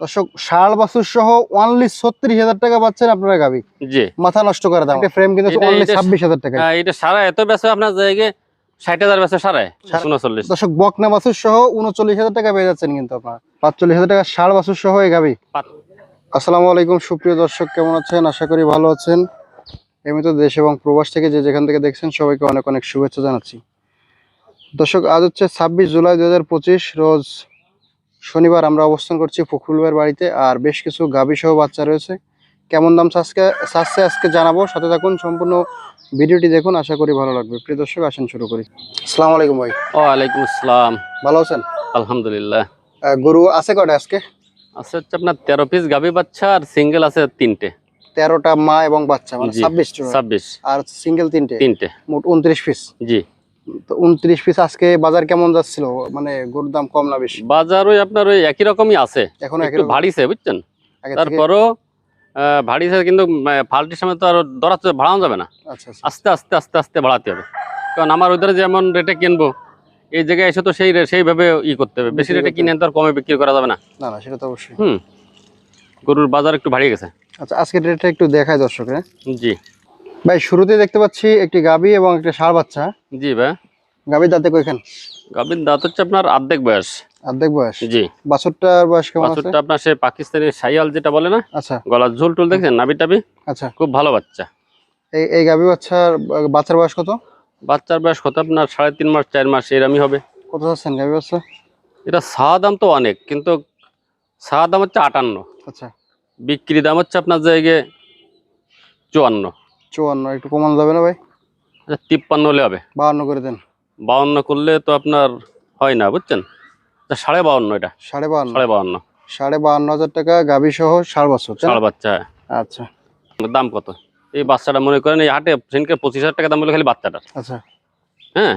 দর্শক ষাড় বাছুর সহ অনলি ছত্রিশ হাজার টাকা পাচ্ছেন আপনারা গাবি জি। মাথা নষ্ট করে দাম। ফ্রেম কিন্তু অনলি ছাব্বিশ হাজার টাকা। হ্যাঁ, এটা সারা এত বেচে আপনার জায়গায় ষাট হাজার বেচে সারায় উনচল্লিশ। দর্শক বকনা বাছুর সহ উনচল্লিশ হাজার টাকা পেয়ে যাচ্ছেন কিন্তু আপনার। পাঁচচল্লিশ হাজার টাকা ষাড় বাছুর সহ এই গাবি পাত- আসসালামু আলাইকুম সুপ্রিয় দর্শক কেমন আছেন? আশা করি ভালো আছেন। এমনিতে দেশ এবং প্রবাস থেকে যে যেখান থেকে দেখছেন সবাইকে অনেক অনেক শুভেচ্ছা জানাচ্ছি। দর্শক আজ হচ্ছে ছাব্বিশ জুলাই দু হাজার পঁচিশ রোজ শনিবার আমরা অবস্থান করছি ফখরুল ভাইয়ের বাড়িতে আর বেশ কিছু গাভী সহ বাচ্চা রয়েছে। কেমন দাম আজকে চাচ্ছে আজকে জানাব সাথে থাকুন সম্পূর্ণ ভিডিওটি দেখুন আশা করি ভালো লাগবে। প্রিয় দর্শক আসেন শুরু করি। আসসালামু আলাইকুম ভাই। ওয়ালাইকুম আসসালাম। ভালো আছেন? আলহামদুলিল্লাহ। গরু আছে কটা আজকে? আছে হচ্ছে আপনার তেরো পিস গাভী বাচ্চা আর সিঙ্গেল আছে তিনটে। তেরোটা মা এবং বাচ্চা মানে ছাব্বিশ ছাব্বিশ। আর সিঙ্গেল তিনটে? তিনটে। মোট উনত্রিশ পিস জি। তো উনত্রিশ পিস আজকে বাজার কেমন যাচ্ছিল? মানে গরুর দাম কম না বেশি? বাজার ওই আপনার ওই একই রকমই আছে। এখন একটু ভারীছে বুঝছেন? তারপরও ভারীছে কিন্তু ফাল্টির সময় তো আর দরা ভাড়ানো যাবে না। আচ্ছা আচ্ছা। আস্তে আস্তে আস্তে আস্তে বাড়াতে হবে। কারণ আমার ওদের যেমন রেটে কিনবো এই জায়গায় এসে তো সেই সেইভাবে ই করতে হবে। বেশি রেটে কিনে তো আর কমে বিক্রি করা যাবে না। না না সেটা তো অবশ্যই। হুম। গরুর বাজার একটু ভারী গেছে। আচ্ছা আজকে রেটটা একটু দেখায় দর্শক হ্যাঁ জি। ভাই শুরুতে দেখতে পাচ্ছি একটি গাবি এবং একটা ষাড় বাচ্চা। জি ভাই। গাবির দাঁতে কইখান গাভীর দাঁত হচ্ছে আপনার অর্ধেক বয়স। অর্ধেক বয়স। জি। বাছরটার বয়স কেমন আছে? বাছুরটা আপনার সে পাকিস্তানি সাইয়াল যেটা বলে না? আচ্ছা। গলার ঝোল টুল দেখছেন? নাবি টাবি আচ্ছা। খুব ভালো বাচ্চা। এই এই গাবি বাচ্চার বাচ্চার বয়স কত? বাচ্চার বয়স কত? আপনার সাড়ে তিন মাস চার মাস এরমই হবে। কত চাচ্ছেন গাবি বাচ্চা? এটা চা দাম তো অনেক কিন্তু চা দাম হচ্ছে আটান্ন। আচ্ছা। বিক্রি দাম হচ্ছে আপনার জায়গায় চুয়ান্ন। চুয়ান্ন একটু কমানো যাবে না ভাই? আচ্ছা তিপ্পান্ন হলে হবে। বাহান্ন করে দেন। বাউন্ন করলে তো আপনার হয় না বুঝছেন? আচ্ছা, সাড়ে বাউন্ন এটা। সাড়ে বাহান্ন। সাড়ে বাউন্ন সাড়ে বাহান্ন হাজার টাকা গাবি সহ ষাড় বছর? ষাড় বাচ্চা হ্যাঁ। আচ্ছা। দাম কত? এই বাচ্চাটা মনে করেন এই হাটে সেদিনকে পঁচিশ হাজার টাকা দাম বলে খালি বাচ্চাটার। আচ্ছা। হ্যাঁ?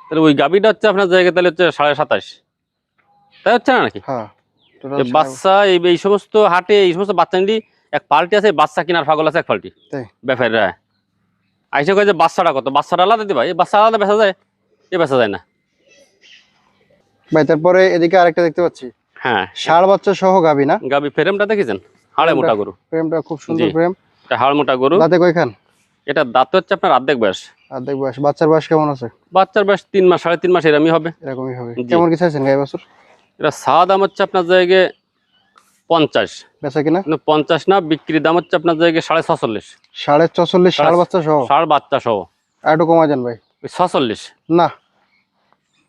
তাহলে ওই গাবিটা হচ্ছে আপনার জায়গায় তাহলে হচ্ছে সাড়ে সাতাশ। তাই হচ্ছে না নাকি? হ্যাঁ সাড়ে- বাচ্চা এই এই সমস্ত হাটে এই সমস্ত বাচ্চা নিলি এক পাল্টি আছে বাচ্চা কিনার পাগল আছে এক পাল্টি। ব্যাপারীরা আইসে কয় যে বাচ্চাটা কত? বাচ্চাটা আলাদা দিবা? এই বাচ্চা আলাদা বেচা যায় এ বেচা যায় না। ভাই তারপরে এদিকে আরেকটা দেখতে পাচ্ছি। হ্যাঁ। ষাড় বাচ্চা সহ গাবি না? গাবি ফ্রেমটা দেখেছেন? হাড়ে মোটা গরু। ফ্রেমটা খুব সুন্দর ফ্রেম। এটা হাড় মোটা গরু। দাঁতে কয়খান? এটা দাঁত হচ্ছে আপনার অর্ধেক বয়স। অর্ধেক বয়স বাচ্চার বয়স কেমন আছে? বাচ্চার বয়স তিন মাস সাড়ে তিন মাস এরমই হবে। এরকমই হবে। কেমন কি চাইছেন গাই বছর? এটা চা দাম হচ্ছে আপনার জায়গায় পঞ্চাশ। বেচা কিনা? পঞ্চাশ না বিক্রির দাম হচ্ছে আপনার জায়গায় সাড়ে ছচল্লিশ। সাড়ে ছচল্লিশ সাড়ে- বাচ্চা সহ? ষাড় বাচ্চা সহ। একটু কমাই দেন ভাই। ছচল্লিশ। না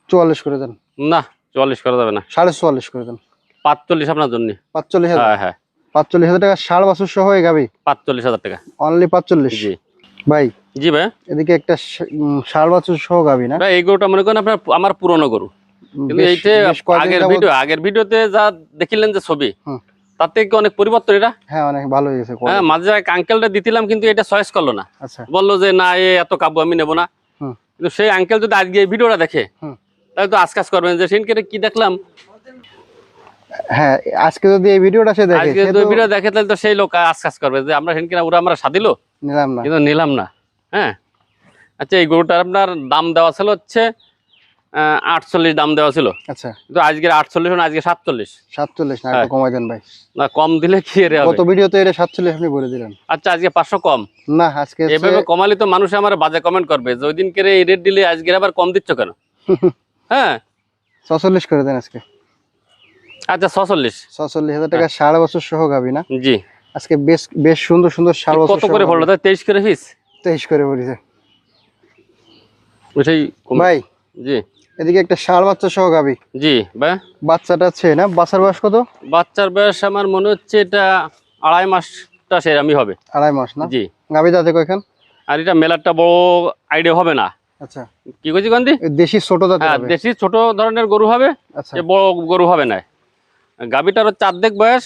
চুয়াল্লিশ করে দেন। না চুয়াল্লিশ করা যাবে না। সাড়ে চুয়াল্লিশ করে দেন। পাঁচচল্লিশ আপনার জন্য। পাঁচচল্লিশ হাজার? হ্যাঁ হ্যাঁ। পাঁচচল্লিশ হাজার টাকা ষাড় বাছুর সহ এই গাবি পাঁচচল্লিশ হাজার টাকা। অনলি পাঁচচল্লিশ? জি। ভাই জি ভাই। এদিকে একটা ষা- উম, সহ গাবি না? এই গরুটা মনে করেন আপনার আমার পুরনো গরু। কিন্তু এইটা আগের ভিডিও আগের ভিডিওতে যা দেখিলেন যে ছবি হুম। তাতে অনেক পরিবর্তন এটা? হ্যাঁ অনেক ভালো হয়েছে হ্যাঁ মাঝে আঙ্কেলটা দিছিলাম কিন্তু এটা চয়েস করল না। আচ্ছা। বলল যে না এ এত কাব্য আমি নেব না। কিন্তু সেই আঙ্কেল যদি আজকে এই ভিডিওটা দেখে তাহলে তো আজকাজ করবেন যে সেদিনকে কি দেখলাম? হ্যাঁ আজকে যদি এই ভিডিওটা সে দেখে আজকে সে তো তো ভিডিও দেখে তাহলে তো সেই লোক আজকাজ করবে যে আমরা সেদিনকে ওরা আমরা সাদিলো নিলাম না। কিন্তু নিলাম না। হ্যাঁ। আচ্ছা এই গরুটার আপনার দাম দেওয়া ছিল হচ্ছে আটচল্লিশ দাম দেওয়া ছিল। আচ্ছা। আটচল্লিশ আজকে সাতচল্লিশ। সাতচল্লিশ না হ্যাঁ। কমাই দেন ভাই। না কম দিলে কি এর গত ভিডিওতে এটা সাতচল্লিশ আপনি বলে দিলেন। আচ্ছা আজকে পাঁচশো কম। না আজকে এভাবে কমালে তো মানুষ আমার বাজে কমেন্ট করবে। যে ওই এই রেট দিলে আজকে আবার কম দিচ্ছ কেন? হ্যাঁ। ছচল্লিশ করে দেন আজকে। আচ্ছা ছচল্লিশ। ছচল্লিশ হাজার টাকা বছর সহ গাবি না? জি। আজকে বেশ বেশ সুন্দর সুন্দর বছর কত করে পড়ল? তেইশ করে ফিস তেইশ করে পড়েছে। ওইটাই ভাই জি। এদিকে একটা সার বাচ্চা সহ গাবি। জি বা বাচ্চাটা আছে না? বাচ্চার বয়স কত? বাচ্চার বয়স আমার মনে হচ্ছে এটা আড়াই মাসটা সেরামই হবে। আড়াই মাস না? জি। গাবি দাঁতে কয়খান আর এটা মেলারটা বড় আইডিয়া হবে না। আচ্ছা। কি করছি কান্দি? দেশি ছোট হ্যাঁ দেশি ছোট ধরনের গরু হবে। আচ্ছা। বড় গরু হবে না। গাবিটার হচ্ছে অর্ধেক বয়স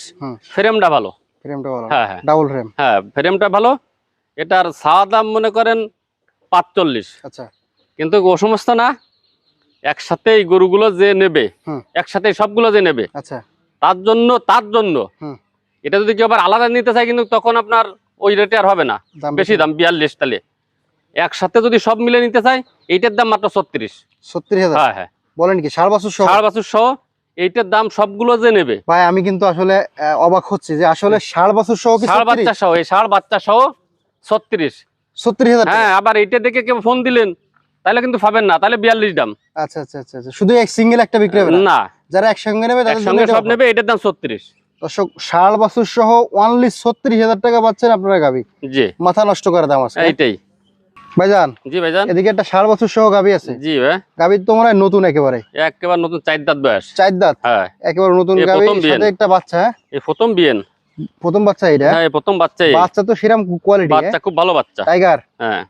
ফ্রেমটা ভালো। ফ্রেমটা ভালো। হ্যাঁ হ্যাঁ। ডাবল ফ্রেম হ্যাঁ ফ্রেমটা ভালো। এটার চা দাম মনে করেন পাঁচচল্লিশ। আচ্ছা। কিন্তু ও সমস্ত না একসাথে এই গরুগুলো যে নেবে। একসাথে সবগুলো যে নেবে আচ্ছা। তার জন্য তার জন্য এটা যদি কেউ আবার আলাদা নিতে চায় কিন্তু তখন আপনার ওই রেটে আর হবে না। বেশি। দাম বিয়াল্লিশ তাহলে একসাথে যদি সব মিলে নিতে চায় এইটার দাম মাত্র ছত্রিশ। ছত্রিশ হাজার? হ্যাঁ হ্যাঁ। বলেন কি ষাড় বছর সহ? ষাড় বাছুর সহ এইটার দাম সবগুলো যে নেবে। ভাই আমি কিন্তু আসলে অবাক হচ্ছি যে আসলে ষাট বছর সহ ষাড় বাচ্চা সহ এই ষাড় বাচ্চা সহ ছত্রিশ। ছত্রিশ হাজার হ্যাঁ আবার এইটা দেখে কেউ ফোন দিলেন তাহলে কিন্তু পাবেন না তাহলে বিয়াল্লিশ দাম। আচ্ছা আচ্ছা আচ্ছা আচ্ছা। শুধু এক সিঙ্গেল একটা বিক্রি হবে না? যারা একসঙ্গে নেবে তাদের একসঙ্গে সব নেবে এটার দাম ছত্রিশ। দর্শক ষাট বছর সহ অনলি ছত্রিশ হাজার টাকা পাচ্ছেন আপনারা গাবি জি। মাথা নষ্ট করে দাম আছে। এইটাই। ভাইজান জি ভাইজান। এদিকে একটা ষাট বছর সহ গাবি আছে। জি ভাই। গাবির তো মনে হয় নতুন একেবারে। একেবারে নতুন চার দাঁত বয়স। চার দাঁত? হ্যাঁ। একেবারে নতুন এ গাবি সাথে একটা বাচ্চা হ্যাঁ? এই প্রথম বিয়েন। প্রথম বাচ্চা এটা হ্যাঁ? প্রথম বাচ্চা বাচ্চা তো সেরকম কোয়ালিটি বাচ্চা খুব ভালো বাচ্চা। টাইগার হ্যাঁ।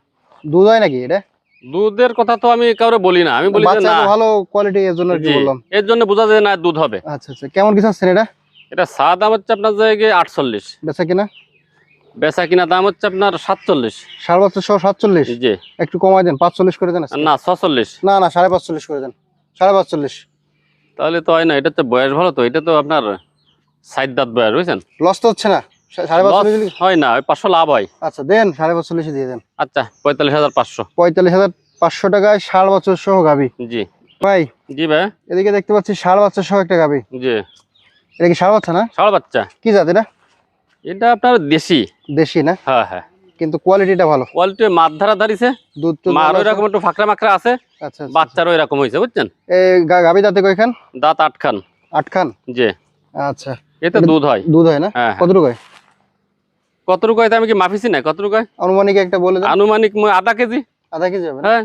দুধ হয় নাকি এটা? দুধের কথা তো আমি কাউরে বলি না। আমি বলি যে না। ভালো কোয়ালিটি এর জন্য কি বললাম? এর জন্য বোঝা যায় না দুধ হবে। আচ্ছা আচ্ছা। কেমন কিছু আছেন এটা? এটা চা দাম হচ্ছে আপনার জায়গায় আটচল্লিশ। বেচা কিনা? বেচা কিনা দাম হচ্ছে আপনার সাতচল্লিশ। সাড়ে বছর সহ সাতচল্লিশ? জি। একটু কমাই দেন পাঁচচল্লিশ করে দেন। না ছচল্লিশ। না না সাড়ে পাঁচচল্লিশ করে দেন। সাড়ে পাঁচচল্লিশ। তাহলে তো হয় না এটা তো বয়স ভালো তো এটা তো আপনার সাইড দাঁত বয়স বুঝছেন? লস তো হচ্ছে না। হয় না ওই পাঁচশো লাভ হয়। আচ্ছা দেন সাড়ে পাঁচচল্লিশে দিয়ে দেন। আচ্ছা পঁয়তাল্লিশ হাজার পাঁচশো। পঁয়তাল্লিশ হাজার পাঁচশো টাকায় ষাট বছর সহ গাবি। জি। ভাই জি ভাই। এদিকে দেখতে পাচ্ছি ষাট সহ একটা গাবি। জি। এটা কি ষাট বাচ্চা না? বাচ্চা। কি জাত এটা? এটা আপনার দেশি। দেশি না? হ্যাঁ হ্যাঁ। কিন্তু কোয়ালিটিটা ভালো। কোয়ালিটি মাছ ধারা ধারিছে দুধ তো মার ভালো রকম একটু ফাঁকড়া মাকড়া আছে। আচ্ছা আচ্ছা। বাচ্চারও এরকম হয়েছে বুঝছেন? এই গাবি দাঁতে কয়খান? দাঁত আটখান। আটখান? জি। আচ্ছা। এতে দুধ হয়। দুধ হয় না? হ্যাঁ হ্যাঁ। কতটুকু হয়? কতটুকু হয় তা আমি কি মাফিছি না? কতটুকু হয়? আনুমানিক একটা বলে দেন আনুমানিক আধা কেজি। আধা কেজি হবে হ্যাঁ।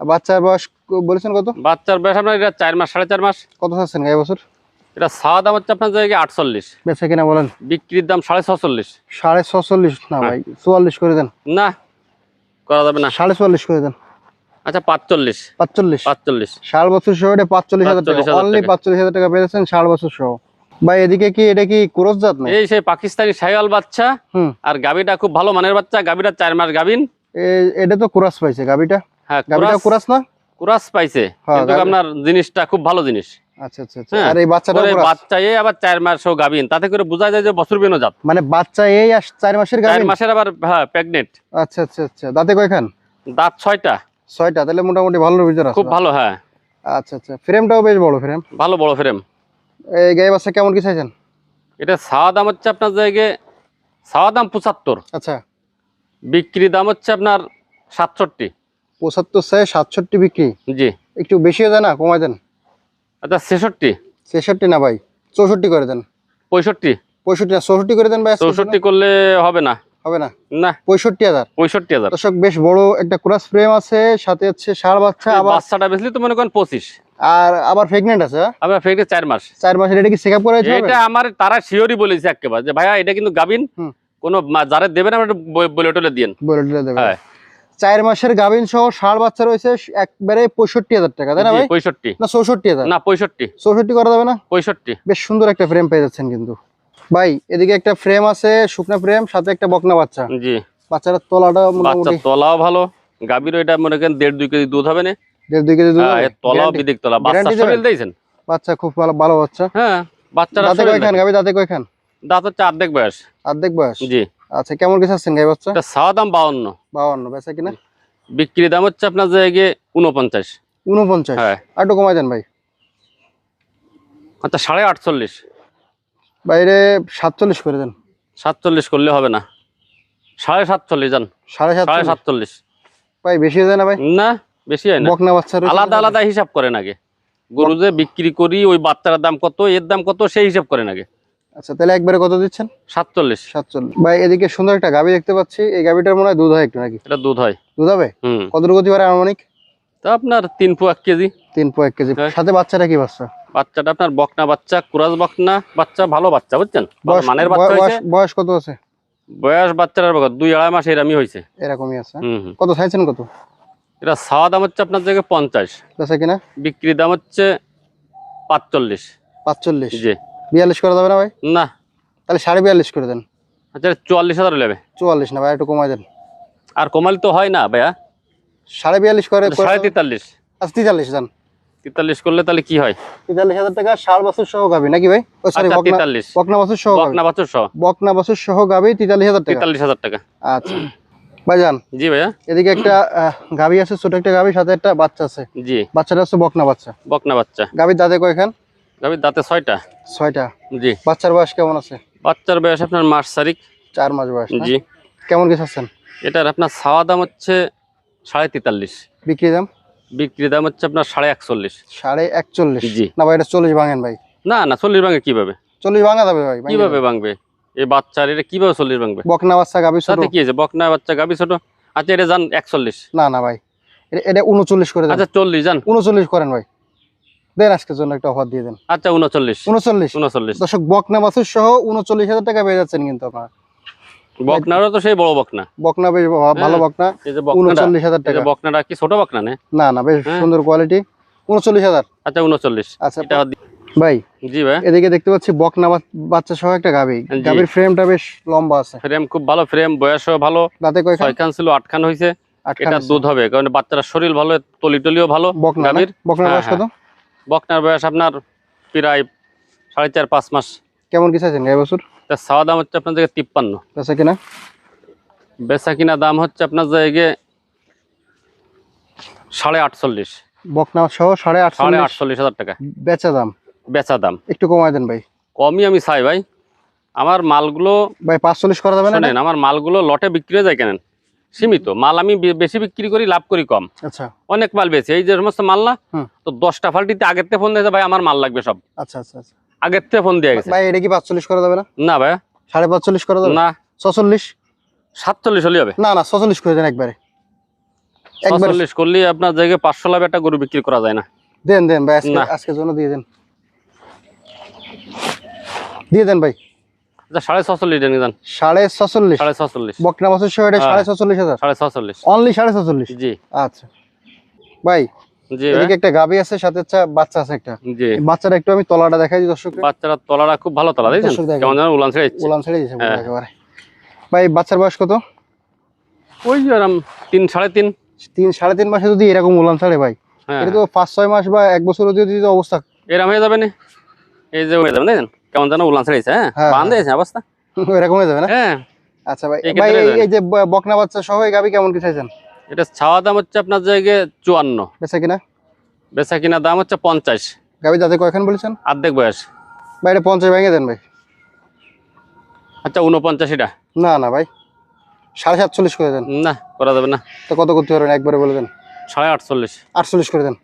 বাচ্চার বয়স বলেছেন কত? বাচ্চার বয়স আপনার এটা চার মাস সাড়ে চার মাস। কত চাচ্ছেন গাই বছর? এটা সাদা দাম হচ্ছে আপনার জায়গায় আটচল্লিশ। বেচা কিনা বলেন? বিক্রির দাম সাড়ে ছচল্লিশ। সাড়ে ছচল্লিশ না হ্যাঁ। ভাই চুয়াল্লিশ করে দেন। না করা যাবে না। সাড়ে চুয়াল্লিশ করে দেন। আচ্ছা পাঁচচল্লিশ। পাঁচচল্লিশ? পাঁচচল্লিশ। ষাট বছর সহ এটা পাঁচচল্লিশ হাজার টাকা। 45,000 অনলি পাঁচচল্লিশ হাজার টাকা পেয়েছেন ষাট বছর সহ। ভাই এদিকে কি এটা কি ক্রস জাত না এই সেই পাকিস্তানি সাইওয়াল বাচ্চা। আর গাবিটা খুব ভালো মানের বাচ্চা গাবিটা চার মাস গাবিন এটা তো কুরাস পাইছে গাবিটা হ্যাঁ গাবিটা কুরাস কুরাস না? কুরাস পাইছে। কিন্তু আপনার জিনিসটা খুব ভালো জিনিস। আচ্ছা আচ্ছা আর এই বাচ্চাটা বাচ্চা এই আবার চার মাস ও গাবিন তাতে করে বোঝা যায় যে বছর বেনো জাত। মানে বাচ্চা এই চার মাসের চার গাবি মাসের আবার হ্যাঁ প্রেগনেন্ট আচ্ছা আচ্ছা আচ্ছা। দাঁতে কয়খান? দাঁত ছয়টা। ছয়টা তাহলে মোটামুটি ভালো আছে খুব ভালো হ্যাঁ। আচ্ছা আচ্ছা। ফ্রেমটাও বেশ বড় ফ্রেম ভালো বড় ফ্রেম এই গাই বাচ্চা কেমন কি চাইছেন? এটা ছাওয়া দাম হচ্ছে আপনার জায়গায় ছাওয়া দাম পঁচাত্তর। আচ্ছা। বিক্রি দাম হচ্ছে আপনার সাতষট্টি। পঁচাত্তর চাই সাতষট্টি বিক্রি? জি। একটু বেশি হয়ে যায় না কমাই দেন। আচ্ছা ছেষট্টি। ছেষট্টি না ভাই চৌষট্টি করে দেন। পঁয়ষট্টি। পঁয়ষট্টি না চৌষট্টি করে দেন ভাই চৌষট্টি করলে হবে না। হবে না? না। পঁয়ষট্টি হাজার। পঁয়ষট্টি হাজার। দর্শক বেশ বড় একটা ক্রস ফ্রেম আছে সাথে হচ্ছে বাচ্চা আবার বাচ্চাটা বেশলি তো মনে করেন পঁচিশ। আর আবার প্রেগনেন্ট আছে? আবার চার মাস। চার এটা কি চেক আপ করা হয়েছে এটা আমার তারা শিওরই বলেছে একেবারে যে ভাইয়া এটা কিন্তু গাবিন। কোনো যারা দেবেন আমরা বলে টলে দিন বলে দিলে দেবে। হ্যাঁ। চার মাসের গাভিন সহ ষাড় বাচ্চা রয়েছে একবারে পঁয়ষট্টি হাজার টাকা তাই না ভাই? পঁয়ষট্টি। না চৌষট্টি হাজার। না পঁয়ষট্টি। চৌষট্টি করা যাবে না? পঁয়ষট্টি। বেশ সুন্দর একটা ফ্রেম পেয়ে যাচ্ছেন কিন্তু। ভাই এদিকে একটা ফ্রেম আছে শুকনা ফ্রেম সাথে একটা বকনা বাচ্চা। জি। বাচ্চাটার তলাটা বাচ্চা মোটামুটি তলাও ভালো। গাভীরও এটা মনে করেন দেড় দুই কেজি দুধ হবে না? দেড় দুই কেজি দুধ হ্যাঁ? তলাও বিদিক তলা। বাচ্চা শরীর দিয়েছেন? বাচ্চা খুব ভালো ভালো বাচ্চা। হ্যাঁ বাচ্চারা দাঁতে কয়খান। গাভি দাঁতে কয়খান? দাঁত হচ্ছে অর্ধেক বয়স। অর্ধেক বয়স? জি। আচ্ছা কেমন কিছু আছেন গাই বাচ্চা? এটা ছাওয়া দাম বাউন্ন। বাউন্ন বেচা কিনা? বিক্রি দাম হচ্ছে আপনার জায়গায় উনপঞ্চাশ উনপঞ্চাশ হ্যাঁ। আর একটু কমাই দেন ভাই। আচ্ছা সাড়ে আটচল্লিশ। বাইরে সাতচল্লিশ করে দেন। সাতচল্লিশ করলে হবে না। সাড়ে সাতচল্লিশ যান। সাড়ে সাড়ে সাতচল্লিশ। ভাই বেশি হয়ে যায় না ভাই? না বেশি হয় না। বকনা আলাদা আলাদা হিসাব করেন আগে। গরু যে বিক্রি করি ওই বাচ্চার দাম কত এর দাম কত সেই হিসাব করেন আগে। আচ্ছা তাহলে একবারে কত দিচ্ছেন? সাতচল্লিশ। সাতচল্লিশ। ভাই এদিকে সুন্দর একটা গাভি দেখতে পাচ্ছি। এই গাভিটার মনে হয় দুধ হয় একটু নাকি? এটা দুধ হয়। দুধ হবে? হুম। কতটুকু হতে পারে আনুমানিক? তা আপনার তিন পু এক কেজি। তিন পো এক কেজি। সাথে বাচ্চাটা কি বাচ্চা? বাচ্চাটা আপনার বকনা বাচ্চা কুরাজ বকনা বাচ্চা ভালো বাচ্চা বুঝছেন? মানের বাচ্চা বয়স- বয়স কত আছে? বয়স বাচ্চাটার দুই আড়াই মাস এরমই হয়েছে। এরকমই আছে। কত চাইছেন কত? এটা ছাওয়া দাম হচ্ছে আপনার জায়গায় পঞ্চাশ। বেচা কিনা? বিক্রি দাম হচ্ছে পাঁচচল্লিশ। পাঁচচল্লিশ। জি। বিয়াল্লিশ করা যাবে না ভাই? না। তাহলে সাড়ে বিয়াল্লিশ করে দেন। আচ্ছা চুয়াল্লিশ হাজার নেবে চুয়াল্লিশ না ভাই একটু কমাই দেন। আর কমাল তো হয় না ভাইয়া। সাড়ে বিয়াল্লিশ করে সাড়ে। তেতাল্লিশ। আচ্ছা তেতাল্লিশ দেন। তেতাল্লিশ করলে তাহলে কি হয়? তেতাল্লিশ হাজার টাকা ষাট বছর সহ গাবি নাকি ভাই? সরি আচ্ছা তেতাল্লিশ। বকনা বছর সহ বকনা বাছুর সহ। বকনা বছর সহ গাবি তেতাল্লিশ হাজার টাকা? তেতাল্লিশ হাজার টাকা। আচ্ছা। ভাইজান জি ভাইয়া। এদিকে একটা গাভি আছে ছোট একটা গাভি সাথে একটা বাচ্চা আছে। জি। বাচ্চাটা হচ্ছে বকনা বাচ্চা। বকনা বাচ্চা। গাভির দাঁতে কয়খান? গাভীর দাঁতে ছয়টা। ছয়টা। জি। বাচ্চার বয়স কেমন আছে? বাচ্চার বয়স আপনার মাস তারিখ চার মাস বয়স জি। কেমন কি চাচ্ছেন? এটার আপনার ছাওয়া দাম হচ্ছে সাড়ে তেতাল্লিশ। বিক্রি দাম? বিক্রি দাম হচ্ছে আপনার সাড়ে একচল্লিশ। সাড়ে একচল্লিশ? জি। না ভাই এটা চল্লিশ ভাঙেন ভাই। না না চল্লিশ ভাঙে কীভাবে? চল্লিশ ভাঙা যাবে ভাই কীভাবে ভাঙবে? এই বাচ্চার এটা কীভাবে চল্লিশ ভাঙবে? বকনা বাচ্চা ছোট। সাথে কি আছে বকনা বাচ্চা গাবি ছোট? আচ্ছা এটা যান একচল্লিশ। না না ভাই এটা- এটা উনচল্লিশ করে আচ্ছা চল্লিশ যান। উনচল্লিশ করেন ভাই। দেন আজকের জন্য একটা অফার দিয়ে দেন। আচ্ছা উনচল্লিশ। উনচল্লিশ। উনচল্লিশ। দর্শক বকনা বাছুর সহ উনচল্লিশ হাজার টাকা পেয়ে যাচ্ছেন কিন্তু আপনার। বকনারও তো সেই বড় বকনা। বকনা বেশ ভালো হ্যাঁ, বকনা। উনচল্লিশ হাজার টাকা। বকনাটা কি ছোট বকনা নে? না না বেশ হ্যাঁ। সুন্দর কোয়ালিটি উনচল্লিশ হাজার। আচ্ছা উনচল্লিশ। আচ্ছা ভাই জি ভাই। এদিকে দেখতে পাচ্ছি বকনা বাচ্চা সহ একটা গাভী। জি। ফ্রেমটা বেশ লম্বা আছে। ফ্রেম খুব ভালো ফ্রেম বয়সও ভালো। দাঁতে ছয় খান ছিল আট খান আটখান এটা আছে। দুধ হবে কারণ বাচ্চার শরীর ভালো তলি টলিও ভালো? বকনার হ্যাঁ, বয়স কত? বকনার বয়স আপনার প্রায় সাড়ে চার পাঁচ মাস। কেমন কি চাইছেন গাই তার চাওয়া দাম হচ্ছে আপনার জায়গায় তিপ্পান্ন। বেচা কিনা? বেচা কিনা দাম হচ্ছে আপনার জায়গায় সাড়ে আটচল্লিশ। বকনা সহ সাড়ে সাড়ে আটচল্লিশ। হাজার টাকা। বেচা দাম? বেচা দাম। একটু কমায় দেন ভাই। কমই আমি চাই ভাই। আমার মালগুলো ভাই পাঁচচল্লিশ করা যাবে না শোনেন আমার মালগুলো লটে বিক্রি হয়ে যায় কেন সীমিত। মাল আমি বেশি বিক্রি করি লাভ করি কম। আচ্ছা। অনেক মাল বেশি এই যে সমস্ত মাল না তো দশটা ফাল্টিতে আগের থেকে ফোন দিয়েছে ভাই আমার মাল লাগবে সব। আচ্ছা আচ্ছা আচ্ছা। আগের থেকে ফোন দিয়ে গেছে। ভাই এটা কি পাঁচচল্লিশ করা যাবে না? না ভাই। সাড়ে পাঁচচল্লিশ করা যাবে না। ছচল্লিশ? সাতচল্লিশ হলে হবে। না না ছচল্লিশ করে দেন একবারে। সাতচল্লিশ করলে আপনার জায়গায় পাঁচশো লাভ একটা গরু বিক্রি করা যায় না। দেন দেন ভাই আজকে না। আজকের জন্য দিয়ে দেন। দিয়ে দেন ভাই। আচ্ছা সাড়ে ছচল্লিশ দেন যান। সাড়ে ছচল্লিশ। সাড়ে ছচল্লিশ। বকনা বছর সহ এটা হ্যাঁ। সাড়ে ছচল্লিশ হাজার। সাড়ে ছচল্লিশ। অনলি সাড়ে ছচল্লিশ? জি। আচ্ছা। ভাই এদিকে একটা গাবি আছে সাথে বাচ্চা আছে একটা। বাচ্চাটা একটু আমি তলাটা দেখাই দর্শক বাচ্চারা তলাটা খুব ভালো তলা দেখছেন? কেমন যেন উলান ছেড়ে উলান ছেড়ে দিয়েছে হ্যাঁ। একেবারে। ভাই বাচ্চার বয়স কত? ওই যে এরম তিন সাড়ে তিন। তিন সাড়ে তিন মাসে যদি এরকম উলান ছাড়ে ভাই হ্যাঁ। এটা তো পাঁচ ছয় মাস বা এক বছর যদি অবস্থা। এরম হয়ে যাবে না? এই যে হয়ে যাবে দেখেন কেমন যেন উলান ছেড়েছে হ্যাঁ? হ্যাঁ, অবস্থা। এরকম হয়ে যাবে না? হ্যাঁ। আচ্ছা ভাই এই ভাই এই- এই যে বকনা বাচ্চা সহ এই গাবি কেমন কি চাইছেন? এটা ছাওয়া দাম হচ্ছে আপনার জায়গায় চুয়ান্ন। বেচা কিনা? বেচা কিনা দাম হচ্ছে পঞ্চাশ। গাবি যাতে কয়খান বলেছেন? অর্ধেক বয়স। ভাই এটা পঞ্চাশ ভেঙে দেন ভাই। আচ্ছা উনপঞ্চাশিটা না না ভাই। সাড়ে সাতচল্লিশ করে দেন। না করা যাবে না। তো কত করতে পারবেন? একবারে বলে দেন। সাড়ে আটচল্লিশ। আটচল্লিশ করে দেন।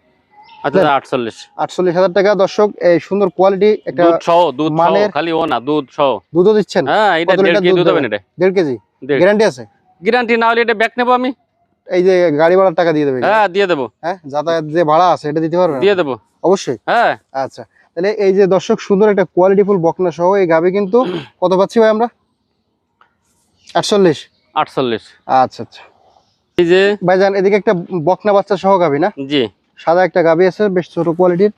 আচ্ছা আটচল্লিশ। আটচল্লিশ হাজার টাকা দর্শক এই সুন্দর কোয়ালিটি একটা দুধ সহ দুধ সহ মানের- খালি ও না দুধ সহ। দুধও দিচ্ছেন? হ্যাঁ এটা দেড় কেজি দুধ? এটা। দেড় গ্যারান্টি আছে? গ্যারান্টি না হলে এটা ব্যাক নেব আমি। এই যে গাড়ি ভাড়ার টাকা দিয়ে দেবে হ্যাঁ দিয়ে দেবো। হ্যাঁ যাতায়াত যে ভাড়া আছে এটা দিতে পারবেন দিয়ে দেবো। অবশ্যই? হ্যাঁ। আচ্ছা তাহলে এই যে দর্শক সুন্দর একটা কোয়ালিটিফুল বকনা সহ এই গাবি কিন্তু কত পাচ্ছি ভাই আমরা? আটচল্লিশ? আটচল্লিশ। আচ্ছা আচ্ছা। এই যে ভাইজান এদিকে একটা বকনা বাচ্চা সহ গাবি না? জি। সাদা একটা গাবি আছে বেশ ছোট কোয়ালিটির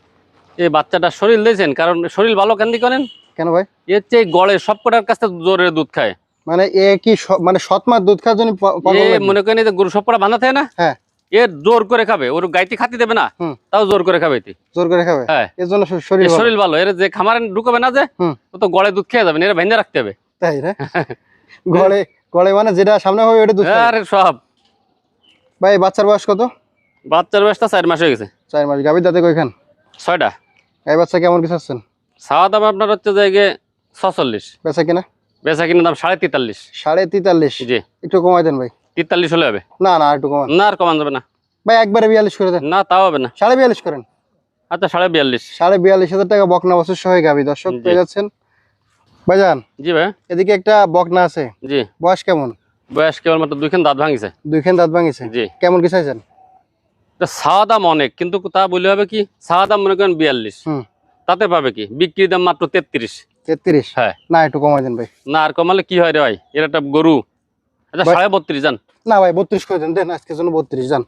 এই বাচ্চাটা শরীর দিয়েছেন কারণ শরীর ভালো কেন দি করেন? কেন ভাই? এর চেয়ে গড়ে সব কটার কাছ থেকে জোরে দুধ খায়। মানে এ কি মানে সৎমার দুধ খাওয়ার জন্য এ মনে করেন গরু সব কটা বাঁধা থাকে না? হ্যাঁ। এর জোর করে খাবে ওর গাইতে খাতি দেবে না তাও জোর করে খাবে। জোর করে খাবে? হ্যাঁ। এর জন্য শরীর ভালো। শরীর ভালো এর যে খামারে ঢুকবে না যে ও তো গড়ে দুধ খেয়ে যাবে না, এর ভেঙে রাখতে হবে। তাই রে গড়ে গড়ে মানে যেটা সামনে হবে ওটা দুধ। আরে সব। ভাই বাচ্চার বয়স কত? বাচ্চার বয়সটা চার মাস হয়ে গেছে। চার মাস। গাবির দাঁতে কয়খান? ছয়টা। এই বাচ্চা কেমন কিছু খাওয়া দাম আপনার হচ্ছে জায়গায় ছচল্লিশ। বেচা কিনা? বেচা কিনা দাম সাড়ে তেতাল্লিশ। সাড়ে তেতাল্লিশ? জি। একটু কমাই দেন ভাই। তেতাল্লিশ হলে হবে। না না একটু কমান। না আর কমান যাবে না। ভাই একবারে বিয়াল্লিশ করে দেন। না তাও হবে না। সাড়ে বিয়াল্লিশ করেন। আচ্ছা সাড়ে বিয়াল্লিশ। সাড়ে বিয়াল্লিশ হাজার টাকা বকনা বছর সহ গাবি দর্শক। পেয়ে যাচ্ছেন। ভাইজান জি ভাই। এদিকে একটা বকনা আছে। জি। বয়স কেমন? বয়স কেবলমাত্র দুইখান দাঁত ভাঙিছে। দুইখান দাঁত ভাঙিছে? জি। কেমন কি চাইছেন? চাওয়া দাম অনেক কিন্তু তা বলে হবে কি? চাওয়া দাম মনে করেন বিয়াল্লিশ। হুম। তাতে পাবে কি? বিক্রি দাম মাত্র তেত্রিশ। তেত্রিশ। হ্যাঁ। না একটু কমাই দেন ভাই। না আর কমালে কি হয় রে ভাই? এর একটা গরু। আচ্ছা ভাই- সাড়ে বত্রিশ যান না ভাই বত্রিশ করে দেন দেন আজকের জন্য বত্রিশ যান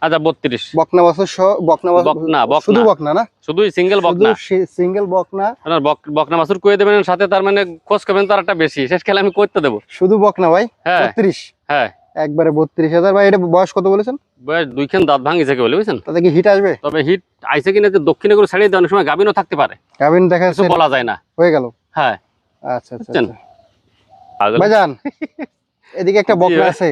আচ্ছা বত্রিশ। বকনা বছর সহ বকনা বকনা। শুধু বকনা না? শুধুই সিঙ্গেল শুধু বকনা সিঙ্গেল বকনা। আপনার বকনা কয়ে দেবেন সাথে তার মানে খোঁজ করবেন তার একটা বেশি। শেষ খেলে আমি করতে দেবো। শুধু বকনা ভাই হ্যাঁ। বত্রিশ হ্যাঁ। একবারে বত্রিশ হাজার। ভাই এটা বয়স কত বলেছেন? বয়স দুইখান দাঁত ভাঙিছে কে বলে বুঝছেন? তাতে কি হিট আসবে? তবে হিট আইসে কিনা যে দক্ষিণে করে ছাড়িয়ে দেওয়ার সময় গাভিনও থাকতে পারে। গাভিন দেখা বলা যায় না। হয়ে গেল। হ্যাঁ। আচ্ছা আচ্ছা? আচ্ছা। আগল- ভাইজান এদিকে একটা বকনা আছে।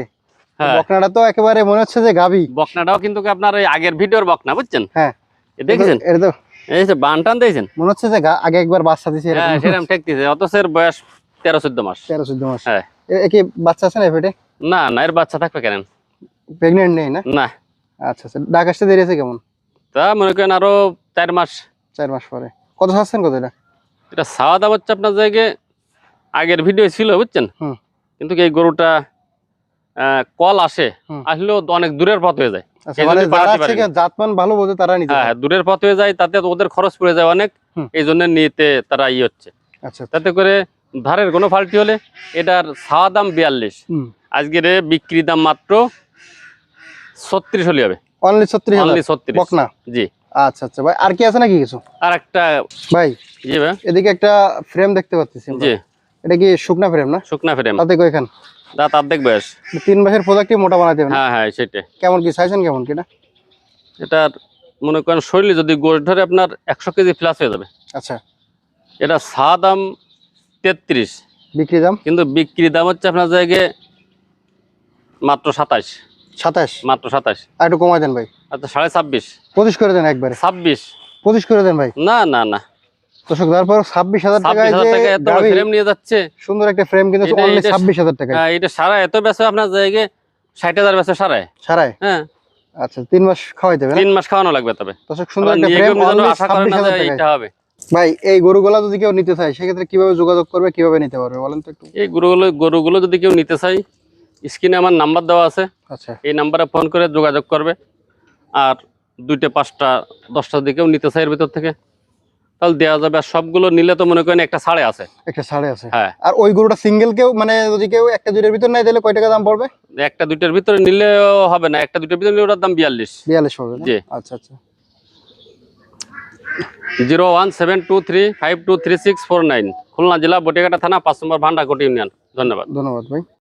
হ্যাঁ। বকনাটা তো একেবারে মনে হচ্ছে যে গাবি। বকনাটাও কিন্তু আপনার ওই আগের ভিডিওর বকনা বুঝছেন? হ্যাঁ। দেখেছেন? এটা তো এই যে বান দিয়েছেন? মনে হচ্ছে যে আগে একবার বাচ্চা দিছে হ্যাঁ সেরকম ঠেকতেছে অথচ এর বয়স তেরো চোদ্দ মাস। তেরো চোদ্দ মাস। হ্যাঁ। কি বাচ্চা আছে না পেটে? না না এর বাচ্চা থাকবে কেন? নেই না? না। আচ্ছা আচ্ছা। ডাক আসতে দেরি আছে কেমন? তা মনে করেন আরও চার মাস। চার মাস পরে। কত চাচ্ছেন কত এটা? এটা খাওয়া দাওয়া হচ্ছে আপনার জায়গায় আগের ভিডিও ছিল বুঝছেন? কিন্তু এই গরুটা কল আসে। আসলেও অনেক দূরের পথ হয়ে যায়। আচ্ছা মানে। জাতমান ভালো তারা হ্যাঁ হ্যাঁ, দূরের পথ হয়ে যায় তাতে ওদের খরচ পড়ে যায় অনেক এই জন্য নিতে তারা ই হচ্ছে। আচ্ছা তাতে করে ধারের কোনো ফাল্টি হলে এটার দাম বিয়াল্লিশ। আজকের বিক্রি দাম মাত্র ছত্রিশ হলে হবে। অনলি ছত্রিশ অনলি ছত্রিশ। জি। আচ্ছা আচ্ছা। ভাই আর কি আছে নাকি কিছু? আর একটা ভাই জি ভাই। এদিকে একটা ফ্রেম দেখতে পাচ্ছি। জি। এটা কি শুকনা ফ্রেম না? শুকনা ফ্রেম তাতে কয়খান দাঁত অর্ধেক বয়স। তিন মাসের প্রোডাক্টই মোটা বানাতে হবে হ্যাঁ হ্যাঁ সেটাই। কেমন কি? চাইছেন কেমন কি না এটার মনে করেন শরীরে যদি গোশ ধরে আপনার একশো কেজি প্লাস হয়ে যাবে। আচ্ছা। এটা চা দাম তেত্রিশ। বিক্রি দাম? কিন্তু বিক্রি দাম হচ্ছে আপনার জায়গায় মাত্র সাতাশ। সাতাশ? মাত্র সাতাশ। আর একটু কমাই দেন ভাই। আচ্ছা সাড়ে ছাব্বিশ। পঁচিশ করে দেন একবারে। ছাব্বিশ। পঁচিশ করে দেন ভাই। না না না। দর্শক তারপর ছাব্বিশ হাজার টাকায় যে টাকা ফ্রেম নিয়ে যাচ্ছে। সুন্দর একটা ফ্রেম কিন্তু এটা- অনলি এটা- ছাব্বিশ হাজার টাকায়। হ্যাঁ, এটা সারা এত আপনার জায়গায় ষাট হাজার বেচে সারায়। সারায়? হ্যাঁ। আচ্ছা তিন মাস খাওয়াই দেবে তিন মাস খাওয়ানো লাগবে তবে। দর্শক সুন্দর একটা ফ্রেম আশা না এইটা হবে। ভাই এই গরুগুলা যদি কেউ নিতে চায় সেক্ষেত্রে কীভাবে যোগাযোগ করবে কীভাবে নিতে পারবে বলেন তো একটু। এই গরুগুলো গরুগুলো যদি কেউ নিতে চাই স্ক্রিনে আমার নাম্বার দেওয়া আছে। আচ্ছা। এই নাম্বারে ফোন করে যোগাযোগ করবে। আর দুইটা পাঁচটা দশটার দিকেও নিতে চাই এর ভিতর থেকে। তাহলে দেওয়া যাবে। আর সবগুলো নিলে তো মনে করেন একটা সাড়ে আছে। একটা সাড়ে আছে। হ্যাঁ। আর ওই গরুটা সিঙ্গেল কেউ মানে যদি কেউ একটা দুইটার ভিতর নাই তাহলে কয় টাকা দাম পড়বে? একটা দুইটার ভিতরে নিলেও হবে না। একটা দুইটার ভিতরে নিলে ওটার দাম বিয়াল্লিশ। বিয়াল্লিশ পড়বে জি। আচ্ছা আচ্ছা। Zero one seven two three five two three six four nine. Khulna জেলা বটিয়াঘাটা থানা পাঁচ নম্বর ভান্ডাকোটি ইউনিয়ন। ধন্যবাদ। ধন্যবাদ ভাই।